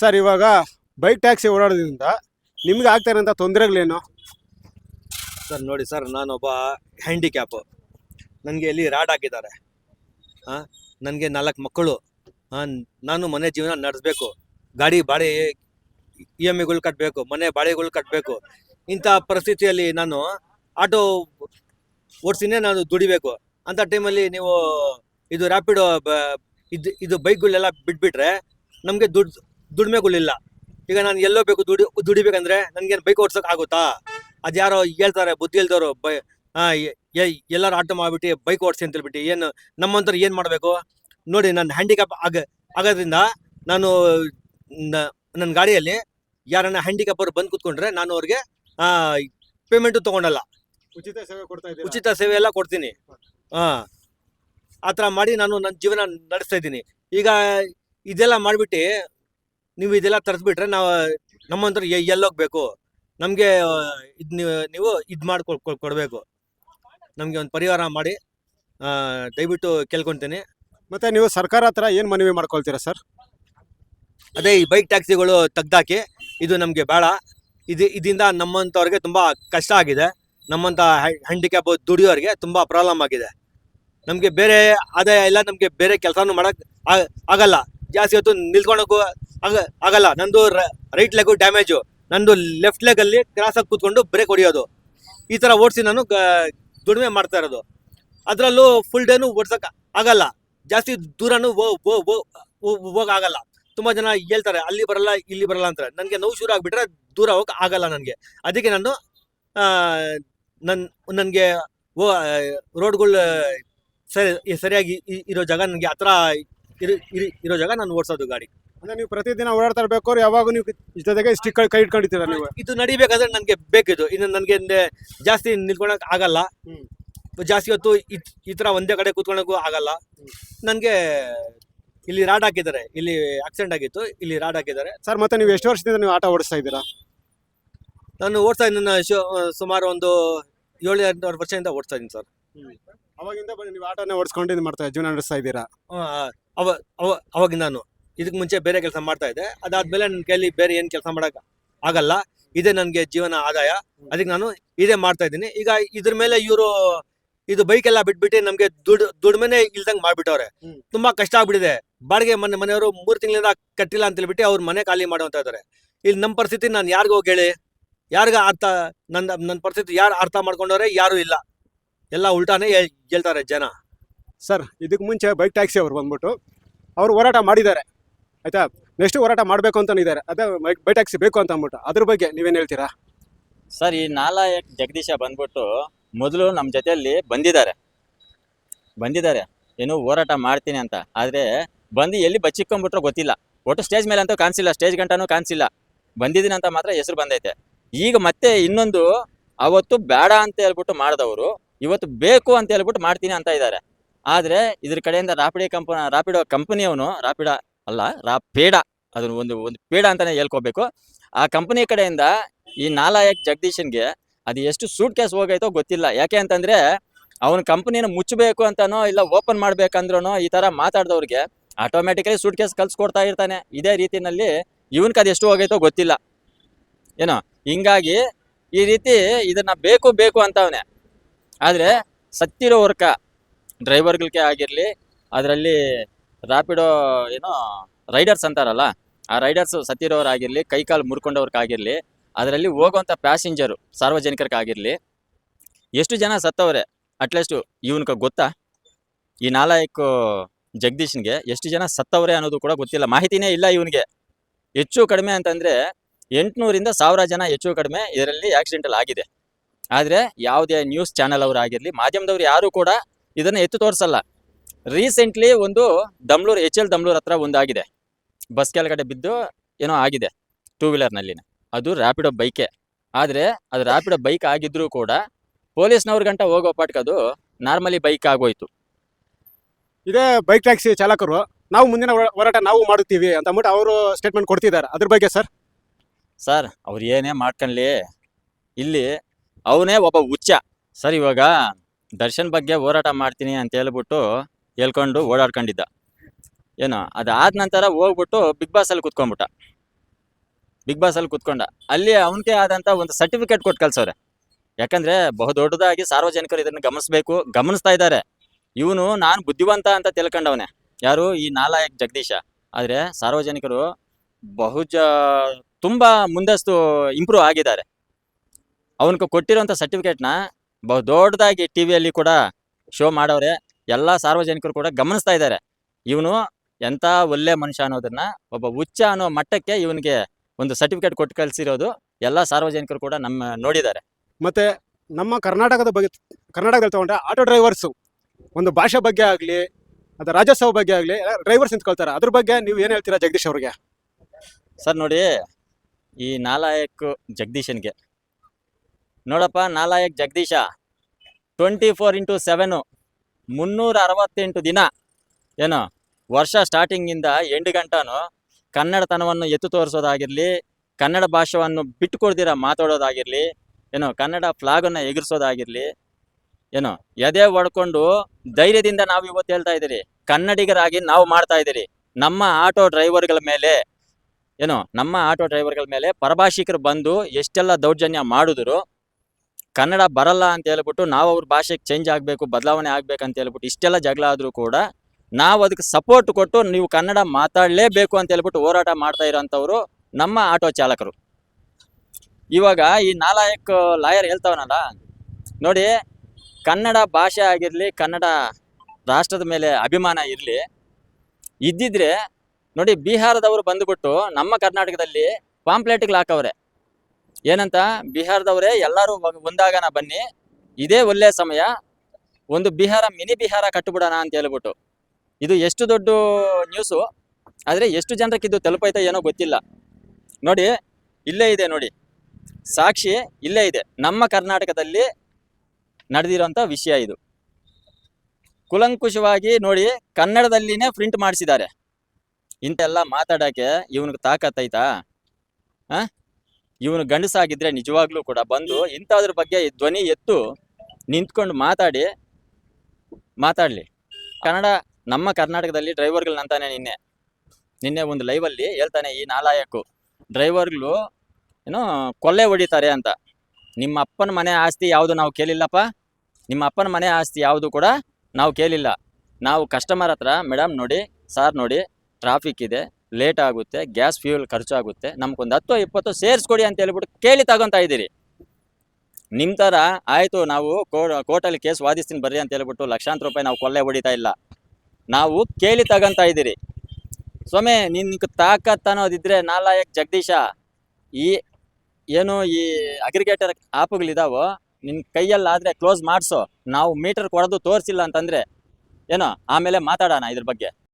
Sir, ಇವಾಗ bike taxi ಓಡಾಡೋದ್ರಿಂದ ನಿಮ್ಗೆ ಆಗ್ತಾ ಇರೋಂಥ ತೊಂದರೆಗಳೇನು? ಸರ್, ನೋಡಿ ಸರ್, ನಾನೊಬ್ಬ ಹ್ಯಾಂಡಿಕ್ಯಾಪು ನನಗೆ ಇಲ್ಲಿ ರಾಡ್ ಹಾಕಿದ್ದಾರೆ. ಹಾಂ ನನಗೆ ನಾಲ್ಕು ಮಕ್ಕಳು. ಹಾಂ ನಾನು ಮನೆ ಜೀವನ ನಡೆಸಬೇಕು. ಗಾಡಿ ಬಾಡಿ ಇ ಎಂ ಐಗಳು ಕಟ್ಟಬೇಕು ಮನೆ ಬಾಡಿಗಳು ಕಟ್ಟಬೇಕು ಇಂಥ ಪರಿಸ್ಥಿತಿಯಲ್ಲಿ ನಾನು ಆಟೋ ಓಡಿಸಿನೇ ನಾನು ದುಡಿಬೇಕು. ಅಂಥ ಟೈಮಲ್ಲಿ ನೀವು ಇದು ರ್ಯಾಪಿಡೋ ಇದು ಇದು ಬೈಕ್ಗಳೆಲ್ಲ ಬಿಟ್ಬಿಟ್ರೆ ನಮಗೆ ದುಡ್ಡು ದುಡಿಮೆಗಳಿಲ್ಲ. ಈಗ ನಾನು ಎಲ್ಲೋ ಬೇಕು ದುಡಿ ದುಡಿಬೇಕಂದ್ರೆ ನನಗೇನು ಬೈಕ್ ಓಡ್ಸೋಕೆ ಆಗುತ್ತಾ? ಅದ್ಯಾರೋ ಹೇಳ್ತಾರೆ ಬುದ್ಧಿ ಇಲ್ದವರು ಬೈ ಎಲ್ಲರೂ ಆಟೋ ಮಾಡಿಬಿಟ್ಟು ಬೈಕ್ ಓಡಿಸಿ ಅಂತ ಹೇಳ್ಬಿಟ್ಟು ಏನು ನಮ್ಮಂಥವ್ರು ಏನು ಮಾಡಬೇಕು? ನೋಡಿ ನನ್ನ ಹ್ಯಾಂಡಿಕ್ಯಾಪ್ ಆಗ ಆಗೋದ್ರಿಂದ ನಾನು ನನ್ನ ಗಾಡಿಯಲ್ಲಿ ಯಾರನ್ನ ಹ್ಯಾಂಡಿಕ್ಯಾಪ್ ಅವ್ರು ಬಂದು ಕೂತ್ಕೊಂಡ್ರೆ ನಾನು ಅವ್ರಿಗೆ ಪೇಮೆಂಟು ತೊಗೊಂಡಲ್ಲ. ಉಚಿತ ಸೇವೆ ಕೊಡ್ತಾ ಉಚಿತ ಸೇವೆ ಎಲ್ಲ ಕೊಡ್ತೀನಿ. ಹಾಂ. ಆ ಥರ ಮಾಡಿ ನಾನು ನನ್ನ ಜೀವನ ನಡೆಸ್ತಾ ಇದ್ದೀನಿ. ಈಗ ಇದೆಲ್ಲ ಮಾಡಿಬಿಟ್ಟು ನೀವು ಇದೆಲ್ಲ ತರಿಸ್ಬಿಟ್ರೆ ನಾವು ನಮ್ಮಂತರ ಎಲ್ಲೋಗ್ಬೇಕು. ನಮಗೆ ಇದು ನೀವು ನೀವು ಇದು ಮಾಡಿ ಕೊಡಬೇಕು. ನಮಗೆ ಒಂದು ಪರಿಹಾರ ಮಾಡಿ ದಯವಿಟ್ಟು ಕೇಳ್ಕೊತೀನಿ. ಮತ್ತು ನೀವು ಸರ್ಕಾರ ಹತ್ರ ಏನು ಮನವಿ ಮಾಡ್ಕೊಳ್ತೀರಾ ಸರ್? ಅದೇ ಈ ಬೈಕ್ ಟ್ಯಾಕ್ಸಿಗಳು ತೆಗ್ದಾಕಿ ಇದು ನಮಗೆ ಬೇಡ. ಇದು ಇದರಿಂದ ನಮ್ಮಂಥವ್ರಿಗೆ ತುಂಬ ಕಷ್ಟ ಆಗಿದೆ. ನಮ್ಮಂಥ ಹ್ಯಾಂಡಿಕ್ಯಾಪ್ ದುಡಿಯೋರಿಗೆ ತುಂಬ ಪ್ರಾಬ್ಲಮ್ ಆಗಿದೆ. ನಮಗೆ ಬೇರೆ ಆದಾಯ ಇಲ್ಲ ನಮಗೆ ಬೇರೆ ಕೆಲಸನೂ ಮಾಡೋಕ್ಕೆ ಆಗಲ್ಲ. ಜಾಸ್ತಿ ಹೊತ್ತು ನಿಲ್ಕೊಳಕ್ಕೂ ಆಗ ಆಗಲ್ಲ. ನಂದು ರೈಟ್ ಲೆಗ್ ಡ್ಯಾಮೇಜು ನಂದು ಲೆಫ್ಟ್ ಲೆಗ್ ಅಲ್ಲಿ ಕ್ರಾಸ್ ಆಗಿ ಕೂತ್ಕೊಂಡು ಬ್ರೇಕ್ ಹೊಡಿಯೋದು. ಈ ತರ ಓಡಿಸಿ ನಾನು ದುಡಿಮೆ ಮಾಡ್ತಾ ಇರೋದು. ಅದರಲ್ಲೂ ಫುಲ್ ಡೇನು ಓಡ್ಸಕ್ ಆಗಲ್ಲ. ಜಾಸ್ತಿ ದೂರನೂ ಆಗಲ್ಲ. ತುಂಬಾ ಜನ ಹೇಳ್ತಾರೆ, ಅಲ್ಲಿ ಬರಲ್ಲ, ಇಲ್ಲಿ ಬರಲ್ಲ ಅಂತಾರೆ ನನಗೆ ನೋವು ಶುರು ಆಗ್ಬಿಟ್ರೆ ದೂರ ಹೋಗಕ್ ಆಗಲ್ಲ ನನಗೆ. ಅದಕ್ಕೆ ನಾನು ನನ್, ನನಗೆ ಓ ರೋಡ್ಗಳು, ಸರಿ ಸರಿಯಾಗಿ ಇರೋ ಜಾಗ ನನಗೆ ಹತ್ರ ಇರೋ ಜಾಗ ನಾನು ಓಡಿಸೋದು ಗಾಡಿ. ಅಂದ್ರೆ ನೀವು ಪ್ರತಿದಿನ ಓಡಾಡ್ತಾ ಇರ್ಬೇಕಾದ್ರೆ ಯಾವಾಗ ನೀವು ಜೊತೆಗೆ ಸ್ಟಿಕ್ ಕೈ ಇಟ್ಕೊಂಡಿರ್ತೀರ ನೀವು. ಇದು ನಡಿಬೇಕಾದ್ರೆ ನನಗೆ ಬೇಕಿದು. ಇನ್ನು ನನಗೆ ಜಾಸ್ತಿ ನಿಲ್ಕೊಳಕ್ ಆಗಲ್ಲ. ಜಾಸ್ತಿ ಹೊತ್ತು ಈ ತರ ಒಂದೇ ಕಡೆ ಕೂತ್ಕೊಳಕ್ಕೂ ಆಗಲ್ಲ. ನನಗೆ ಇಲ್ಲಿ ರಾಡ್ ಹಾಕಿದ್ದಾರೆ. ಇಲ್ಲಿ ಆಕ್ಸಿಡೆಂಟ್ ಆಗಿತ್ತು. ಇಲ್ಲಿ ರಾಡ್ ಹಾಕಿದ್ದಾರೆ. ಸರ್ ಮತ್ತೆ ನೀವು ಎಷ್ಟು ವರ್ಷದಿಂದ ನೀವು ಆಟ ಓಡಿಸ್ತಾ ಇದ್ದೀರಾ? ನಾನು ಓಡಿಸ್ತಾ ಇದ್ದೀನಿ. ಶೋ ಸುಮಾರು ಒಂದು ಏಳು ಎಂಟು ವರ್ಷದಿಂದ ಓಡಿಸ್ತಾ ಇದ್ದೀನಿ ಸರ್. ಅವಾಗಿಂದ ನೀವು ಆಟೋನೇ ಓಡಿಸ್ಕೊಂಡು ಇದು ಮಾಡ್ತಾ ಜೀವನ ನಡೆಸ್ತಾ ಇದ್ದೀರಾ? ಅವ ಅವ ಅವಾಗಿಂದ ನಾನು ಇದಕ್ಕೆ ಮುಂಚೆ ಬೇರೆ ಕೆಲಸ ಮಾಡ್ತಾ ಇದ್ದೆ. ಅದಾದ್ಮೇಲೆ ನನ್ನ ಕೈಯಲ್ಲಿ ಬೇರೆ ಏನು ಕೆಲಸ ಮಾಡಕ್ ಆಗಲ್ಲ. ಇದೇ ನನಗೆ ಜೀವನ ಆದಾಯ. ಅದಕ್ಕೆ ನಾನು ಇದೇ ಮಾಡ್ತಾ ಇದ್ದೀನಿ. ಈಗ ಇದ್ರ ಮೇಲೆ ಇವರು ಇದು ಬೈಕ್ ಎಲ್ಲ ಬಿಟ್ಬಿಟ್ಟು ನಮ್ಗೆ ದುಡ್ ದುಡ್ಮೆನೆ ಇಲ್ದಂಗ್ ಮಾಡ್ಬಿಟ್ಟವ್ರೆ. ತುಂಬಾ ಕಷ್ಟ ಆಗ್ಬಿಟ್ಟಿದೆ. ಬಾಡಿಗೆ ಮನೆ ಮನೆಯವರು ಮೂರ್ ತಿಂಗಳಿಂದ ಕಟ್ಟಿಲ್ಲ ಅಂತ ಹೇಳ್ಬಿಟ್ಟು ಅವ್ರ ಮನೆ ಖಾಲಿ ಮಾಡುವಂತ ಇದ್ದಾರೆ ಇಲ್ಲಿ ನಮ್ಮ ಪರಿಸ್ಥಿತಿ ನಾನು ಯಾರಿಗೂ ಹೋಗಿ ಹೇಳಿ? ಯಾರಿಗ ಅರ್ಥ ನನ್ನ ನನ್ನ ಪರಿಸ್ಥಿತಿ ಯಾರು ಅರ್ಥ ಮಾಡ್ಕೊಂಡವ್ರೆ? ಯಾರು ಇಲ್ಲ. ಎಲ್ಲ ಉಲ್ಟಾನೇ ಹೇಳ್- ಹೇಳ್ತಾರೆ ಜನ. ಸರ್ ಇದಕ್ಕೆ ಮುಂಚೆ ಬೈಕ್ ಟ್ಯಾಕ್ಸಿ ಅವ್ರು ಬಂದ್ಬಿಟ್ಟು ಅವರು ಹೋರಾಟ ಮಾಡಿದ್ದಾರೆ. ಆಯ್ತಾ? ನೆಕ್ಸ್ಟ್ ಹೋರಾಟ ಮಾಡಬೇಕು ಅಂತ ಇದಾರೆ ಅದೇ ಬೈ ಟ್ಯಾಕ್ಸಿ ಬೇಕು ಅಂತ ಅಂದ್ಬಿಟ್ಟು. ಅದ್ರ ಬಗ್ಗೆ ನೀವೇನು ಹೇಳ್ತೀರಾ? ಸರ್, ಈ ನಾಲಾಯಕ್ ಜಗದೀಶ ಬಂದ್ಬಿಟ್ಟು ಮೊದಲು ನಮ್ಮ ಜೊತೆಯಲ್ಲಿ ಬಂದಿದ್ದಾರೆ. ಬಂದಿದ್ದಾರೆ. ಏನು ಹೋರಾಟ ಮಾಡ್ತೀನಿ ಅಂತ. ಆದರೆ ಬಂದು ಎಲ್ಲಿ ಬಚ್ಚಿಕೊಂಡ್ಬಿಟ್ರೋ ಗೊತ್ತಿಲ್ಲ. ಒಟ್ಟು ಸ್ಟೇಜ್ ಮೇಲೆ ಅಂತೂ ಕಾಣಿಸಿಲ್ಲ. ಸ್ಟೇಜ್ ಗಂಟನೂ ಕಾಣಿಸಿಲ್ಲ. ಬಂದಿದ್ದೀನಿ ಅಂತ ಮಾತ್ರ ಹೆಸರು ಬಂದೈತೆ. ಈಗ ಮತ್ತೆ ಇನ್ನೊಂದು ಅವತ್ತು ಬೇಡ ಅಂತ ಹೇಳ್ಬಿಟ್ಟು ಮಾಡಿದವರು, ಇವತ್ತು ಬೇಕು ಅಂತ ಹೇಳ್ಬಿಟ್ಟು ಮಾಡ್ತೀನಿ ಅಂತ ಇದ್ದಾರೆ. ಆದರೆ ಇದ್ರ ಕಡೆಯಿಂದ ರಾಪಿಡಿ ಕಂಪ, ರಾಪಿಡೋ ಕಂಪನಿಯವನು ರಾಪಿಡ ಅಲ್ಲ, ರಾ ಪೇಡ. ಅದನ್ನು ಒಂದು ಒಂದು ಪೇಡ ಅಂತಾನೆ ಹೇಳ್ಕೋಬೇಕು. ಆ ಕಂಪನಿ ಕಡೆಯಿಂದ ಈ ನಾಲಾಯಕ್ ಜಗದೀಶನ್ಗೆ ಅದು ಎಷ್ಟು ಸೂಟ್ ಕೇಸ್ ಹೋಗೈತೋ ಗೊತ್ತಿಲ್ಲ. ಯಾಕೆ ಅಂತಂದ್ರೆ, ಅವನ ಕಂಪನಿನ ಮುಚ್ಚಬೇಕು ಅಂತನೋ, ಇಲ್ಲ ಓಪನ್ ಮಾಡ್ಬೇಕಂದ್ರೂ ಈ ತರ ಮಾತಾಡ್ದವ್ರಿಗೆ ಆಟೋಮೆಟಿಕಲಿ ಸೂಟ್ ಕೇಸ್ ಕಲ್ಸ್ಕೊಡ್ತಾ ಇರ್ತಾನೆ. ಇದೇ ರೀತಿನಲ್ಲಿ ಇವನ್ಗೆ ಅದು ಎಷ್ಟು ಹೋಗೈತೋ ಗೊತ್ತಿಲ್ಲ. ಏನೋ, ಹಿಂಗಾಗಿ ಈ ರೀತಿ ಇದನ್ನ ಬೇಕು ಬೇಕು ಅಂತವನೆ. ಆದ್ರೆ ಸತ್ತಿರೋ ವರ್ಕ, ಡ್ರೈವರ್ಗಳಿಗೆ ಆಗಿರಲಿ, ಅದರಲ್ಲಿ ರ್ಯಾಪಿಡೋ ಏನೋ ರೈಡರ್ಸ್ ಅಂತಾರಲ್ಲ, ಆ ರೈಡರ್ಸ್ ಸತ್ತಿರೋರಾಗಿರ್ಲಿ ಕೈಕಾಲು ಮುರ್ಕೊಂಡವ್ರಿಗಾಗಿರ್ಲಿ, ಅದರಲ್ಲಿ ಹೋಗುವಂಥ ಪ್ಯಾಸೆಂಜರು ಸಾರ್ವಜನಿಕರಿಗಾಗಿರ್ಲಿ, ಎಷ್ಟು ಜನ ಸತ್ತವ್ರೆ? ಅಟ್ಲೀಸ್ಟ್ ಇವನಿಗೆ ಗೊತ್ತಾ? ಈ ನಾಲಾಯಕ್ ಜಗದೀಶನಿಗೆ ಎಷ್ಟು ಜನ ಸತ್ತವ್ರೆ ಅನ್ನೋದು ಕೂಡ ಗೊತ್ತಿಲ್ಲ. ಮಾಹಿತಿನೇ ಇಲ್ಲ ಇವನಿಗೆ. ಹೆಚ್ಚು ಕಡಿಮೆ ಅಂತಂದ್ರೆ ಎಂಟುನೂರಿಂದ ಸಾವಿರ ಜನ ಹೆಚ್ಚು ಕಡಿಮೆ ಇದರಲ್ಲಿ ಆಕ್ಸಿಡೆಂಟಲ್ ಆಗಿದೆ. ಆದರೆ ಯಾವುದೇ ನ್ಯೂಸ್ ಚಾನಲ್ ಅವರಾಗಿರಲಿ, ಮಾಧ್ಯಮದವ್ರು ಯಾರು ಕೂಡ ಇದನ್ನು ಎತ್ತು ತೋರಿಸಲ್ಲ. ರೀಸೆಂಟ್ಲಿ ಒಂದು ದಮ್ಲೂರ್ ಎಚ್ ಎಲ್ ದಮ್ಲೂರ್ ಹತ್ರ ಒಂದಾಗಿದೆ ಬಸ್ ಕೆಳಗಡೆ ಬಿದ್ದು ಏನೋ ಆಗಿದೆ ಟೂ ವೀಲರ್ನಲ್ಲಿನ ಅದು ರ್ಯಾಪಿಡೋ ಬೈಕೆ ಆದರೆ ಅದು ರ್ಯಾಪಿಡೋ ಬೈಕ್ ಆಗಿದ್ರೂ ಕೂಡ ಪೊಲೀಸ್ನವ್ರ ಗಂಟ ಹೋಗೋ ಪಾಟ್ಗೆ ಅದು ನಾರ್ಮಲಿ ಬೈಕ್ ಆಗೋಯ್ತು. ಇದೇ ಬೈಕ್ ಟ್ಯಾಕ್ಸಿ ಚಾಲಕರು ನಾವು ಮುಂದಿನ ಹೋರಾ- ಹೋರಾಟ ನಾವು ಮಾಡುತ್ತೀವಿ ಅಂತ ಅಂದ್ಬಿಟ್ಟು ಅವರು ಸ್ಟೇಟ್ಮೆಂಟ್ ಕೊಡ್ತಿದ್ದಾರೆ. ಅದ್ರ ಬಗ್ಗೆ ಸರ್? ಸರ್ ಅವ್ರು ಏನೇ ಮಾಡ್ಕೊಳ್ಳಿ ಇಲ್ಲಿ ಅವನೇ ಒಬ್ಬ ಹುಚ್ಚ. ಸರ್ ಇವಾಗ ದರ್ಶನ್ ಬಗ್ಗೆ ಹೋರಾಟ ಮಾಡ್ತೀನಿ ಅಂತ ಹೇಳ್ಬಿಟ್ಟು ಹೇಳ್ಕೊಂಡು ಓಡಾಡ್ಕೊಂಡಿದ್ದ. ಏನೋ ಅದಾದ ನಂತರ ಹೋಗ್ಬಿಟ್ಟು ಬಿಗ್ ಬಾಸಲ್ಲಿ ಕುತ್ಕೊಂಡ್ಬಿಟ್ಟ. ಬಿಗ್ ಬಾಸ್ ಅಲ್ಲಿ ಕುತ್ಕೊಂಡ. ಅಲ್ಲಿ ಅವನಿಗೆ ಆದಂಥ ಒಂದು ಸರ್ಟಿಫಿಕೇಟ್ ಕೊಟ್ಟು ಯಾಕಂದ್ರೆ ಬಹು ದೊಡ್ಡದಾಗಿ ಸಾರ್ವಜನಿಕರು ಇದನ್ನು ಗಮನಿಸಬೇಕು, ಗಮನಿಸ್ತಾ ಇದ್ದಾರೆ. ಇವನು ನಾನು ಬುದ್ಧಿವಂತ ಅಂತ ತಿಳ್ಕೊಂಡವನೆ. ಯಾರು? ಈ ನಾಲಾಯಕ್ ಜಗದೀಶ. ಆದ್ರೆ ಸಾರ್ವಜನಿಕರು ಬಹುಜ ತುಂಬಾ ಮುಂದಸ್ತು ಇಂಪ್ರೂವ್ ಆಗಿದ್ದಾರೆ. ಅವನಿಗೆ ಕೊಟ್ಟಿರೋಂಥ ಸರ್ಟಿಫಿಕೇಟ್ನ ಬಹು ದೊಡ್ಡದಾಗಿ ಟಿ ವಿಯಲ್ಲಿ ಕೂಡ ಶೋ ಮಾಡವ್ರೆ. ಎಲ್ಲ ಸಾರ್ವಜನಿಕರು ಕೂಡ ಗಮನಿಸ್ತಾ ಇದ್ದಾರೆ. ಇವನು ಎಂಥ ಒಳ್ಳೆ ಮನುಷ್ಯ ಅನ್ನೋದನ್ನ ಒಬ್ಬ ಹುಚ್ಚ ಅನ್ನೋ ಮಟ್ಟಕ್ಕೆ ಇವನಿಗೆ ಒಂದು ಸರ್ಟಿಫಿಕೇಟ್ ಕೊಟ್ಟು ಕಳಿಸಿರೋದು ಎಲ್ಲ ಸಾರ್ವಜನಿಕರು ಕೂಡ ನಮ್ಮ ನೋಡಿದ್ದಾರೆ. ಮತ್ತೆ ನಮ್ಮ ಕರ್ನಾಟಕದ ಬಗ್ಗೆ ಕರ್ನಾಟಕದಲ್ಲಿ ತಗೊಂಡ್ರೆ ಆಟೋ ಡ್ರೈವರ್ಸು ಒಂದು ಭಾಷೆ ಬಗ್ಗೆ ಆಗಲಿ ಅದು ರಾಜ್ಯೋತ್ಸವ ಬಗ್ಗೆ ಆಗಲಿ ಡ್ರೈವರ್ಸ್ ನಿಂತ್ಕೊಳ್ತಾರೆ. ಅದ್ರ ಬಗ್ಗೆ ನೀವು ಏನು ಹೇಳ್ತೀರಾ ಜಗದೀಶ್ ಅವ್ರಿಗೆ? ಸರ್ ನೋಡಿ ಈ ನಾಲಾಯಕ್ ಜಗದೀಶನ್ಗೆ. ನೋಡಪ್ಪ ನಾಲಾಯಕ್ Jagadish. Twenty four into seven ಮುನ್ನೂರ ಅರವತ್ತೆಂಟು ದಿನ. ಏನು? ವರ್ಷ ಸ್ಟಾರ್ಟಿಂಗಿಂದ ಎಂಟು ಗಂಟಾನು ಕನ್ನಡತನವನ್ನು ಎತ್ತು ತೋರಿಸೋದಾಗಿರಲಿ, ಕನ್ನಡ ಭಾಷೆಯನ್ನು ಬಿಟ್ಟುಕೊಡ್ದಿರ ಮಾತಾಡೋದಾಗಿರಲಿ, ಏನು, ಕನ್ನಡ ಫ್ಲಾಗನ್ನು ಎಗರಿಸೋದಾಗಿರಲಿ, ಏನು, ಎದೆ ಹೊಡ್ಕೊಂಡು ಧೈರ್ಯದಿಂದ ನಾವು ಇವತ್ತು ಹೇಳ್ತಾ ಇದ್ದೀರಿ. ಕನ್ನಡಿಗರಾಗಿ ನಾವು ಮಾಡ್ತಾ ಇದ್ದೀರಿ. ನಮ್ಮ ಆಟೋ ಡ್ರೈವರ್ಗಳ ಮೇಲೆ, ಏನು, ನಮ್ಮ ಆಟೋ ಡ್ರೈವರ್ಗಳ ಮೇಲೆ ಪರಭಾಷಿಕರು ಬಂದು ಎಷ್ಟೆಲ್ಲ ದೌರ್ಜನ್ಯ ಮಾಡಿದ್ರು ಕನ್ನಡ ಬರಲ್ಲ ಅಂತ ಹೇಳ್ಬಿಟ್ಟು ನಾವು ಅವ್ರ ಭಾಷೆಗೆ ಚೇಂಜ್ ಆಗಬೇಕು, ಬದಲಾವಣೆ ಆಗಬೇಕು ಅಂತ ಹೇಳ್ಬಿಟ್ಟು ಇಷ್ಟೆಲ್ಲ ಜಗಳ ಆದರೂ ಕೂಡ ನಾವು ಅದಕ್ಕೆ ಸಪೋರ್ಟ್ ಕೊಟ್ಟು ನೀವು ಕನ್ನಡ ಮಾತಾಡಲೇಬೇಕು ಅಂತ ಹೇಳ್ಬಿಟ್ಟು ಹೋರಾಟ ಮಾಡ್ತಾ ಇರೋಂಥವ್ರು ನಮ್ಮ ಆಟೋ ಚಾಲಕರು. ಇವಾಗ ಈ ನಾಲಾಯಕ್ ಲಾಯರ್ ಹೇಳ್ತಾವನಲ್ಲ, ನೋಡಿ ಕನ್ನಡ ಭಾಷೆ ಆಗಿರಲಿ, ಕನ್ನಡ ರಾಷ್ಟ್ರದ ಮೇಲೆ ಅಭಿಮಾನ ಇರಲಿ, ಇದ್ದಿದ್ರೆ ನೋಡಿ ಬಿಹಾರದವರು ಬಂದುಬಿಟ್ಟು ನಮ್ಮ ಕರ್ನಾಟಕದಲ್ಲಿ ಪಾಂಪ್ಲೆಟ್ಗಳು ಹಾಕವ್ರೆ. ಏನಂತ? ಬಿಹಾರದವರೇ, ಎಲ್ಲರೂ ಒಂದಾಗನ ಬನ್ನಿ. ಇದೇ ಒಳ್ಳೆಯ ಸಮಯ. ಒಂದು ಬಿಹಾರ, ಮಿನಿ ಬಿಹಾರ ಕಟ್ಟಿಬಿಡೋಣ ಅಂತ ಹೇಳ್ಬಿಟ್ಟು. ಇದು ಎಷ್ಟು ದೊಡ್ಡ ನ್ಯೂಸು ಆದರೆ ಎಷ್ಟು ಜನಕ್ಕೆ ಇದು ತಲುಪೈತೆ ಏನೋ ಗೊತ್ತಿಲ್ಲ. ನೋಡಿ, ಇಲ್ಲೇ ಇದೆ ನೋಡಿ. ಸಾಕ್ಷಿ ಇಲ್ಲೇ ಇದೆ. ನಮ್ಮ ಕರ್ನಾಟಕದಲ್ಲಿ ನಡೆದಿರೋಂಥ ವಿಷಯ ಇದು. ಕುಲಂಕುಷವಾಗಿ ನೋಡಿ, ಕನ್ನಡದಲ್ಲಿನೇ ಪ್ರಿಂಟ್ ಮಾಡಿಸಿದ್ದಾರೆ. ಇಂಥೆಲ್ಲ ಮಾತಾಡೋಕ್ಕೆ ಇವನಿಗೆ ತಾಕತ್ತೈತಾ ಆ? ಇವನು ಗಂಡಸಾಗಿದ್ರೆ ನಿಜವಾಗ್ಲೂ ಕೂಡ ಬಂದು ಇಂಥದ್ರ ಬಗ್ಗೆ ಧ್ವನಿ ಎತ್ತು ನಿಂತ್ಕೊಂಡು ಮಾತಾಡಿ, ಮಾತಾಡಲಿ. ಕನ್ನಡ ನಮ್ಮ ಕರ್ನಾಟಕದಲ್ಲಿ ಡ್ರೈವರ್ಗಳು ನಂತಾನೆ ನಿನ್ನೆ ನಿನ್ನೆ ಒಂದು ಲೈವಲ್ಲಿ ಹೇಳ್ತಾನೆ ಈ ನಾಲಾಯಕು, ಡ್ರೈವರ್ಗಳು ಏನೋ ಕೊಲ್ಲೆ ಹೊಡಿತಾರೆ ಅಂತ. ನಿಮ್ಮ ಅಪ್ಪನ ಮನೆ ಆಸ್ತಿ ಯಾವುದು ನಾವು ಕೇಳಿಲ್ಲಪ್ಪ? ನಿಮ್ಮ ಅಪ್ಪನ ಮನೆ ಆಸ್ತಿ ಯಾವುದು ಕೂಡ ನಾವು ಕೇಳಿಲ್ಲ. ನಾವು ಕಸ್ಟಮರ್ ಹತ್ರ ಮೇಡಮ್ ನೋಡಿ ಸಾರ್ ನೋಡಿ ಟ್ರಾಫಿಕ್ ಇದೆ. ಲೇಟ್ ಆಗುತ್ತೆ ಗ್ಯಾಸ್ ಫ್ಯೂಲ್ ಖರ್ಚಾಗುತ್ತೆ. ನಮ್ಗೊಂದು ಹತ್ತು ಇಪ್ಪತ್ತು ಸೇರಿಸ್ಕೊಡಿ ಅಂತ ಹೇಳ್ಬಿಟ್ಟು ಕೇಳಿ ತಗೊಂತ ಇದ್ದೀರಿ. ನಿಮ್ಮ ಥರ ಆಯಿತು, ನಾವು ಕೋರ್ಟಲ್ಲಿ ಕೇಸ್ ವಾದಿಸ್ತೀನಿ ಬರ್ರಿ ಅಂತ ಹೇಳ್ಬಿಟ್ಟು ಲಕ್ಷಾಂತರ ರೂಪಾಯಿ ನಾವು ಕೊಲ್ಲೆ ಹೊಡಿತಾ ಇಲ್ಲ. ನಾವು ಕೇಳಿ ತಗೊಂತಾ ಇದ್ದೀರಿ. ಸ್ವಾಮಿ, ನಿನ್ಗೆ ತಾಕತ್ ಅನ್ನೋದಿದ್ರೆ ನಾಲಾಯಕ್ ಜಗದೀಶ, ಈ ಏನು ಈ ಅಗ್ರಿಗೇಟರ್ ಆ್ಯಪ್ಗಳಿದಾವೋ ನಿನ್ನ ಕೈಯಲ್ಲಾದರೆ ಕ್ಲೋಸ್ ಮಾಡಿಸೋ. ನಾವು ಮೀಟರ್ ಕೊಡೋದು ತೋರಿಸಿಲ್ಲ ಅಂತಂದರೆ, ಏನೋ, ಆಮೇಲೆ ಮಾತಾಡೋಣ ಇದ್ರ ಬಗ್ಗೆ.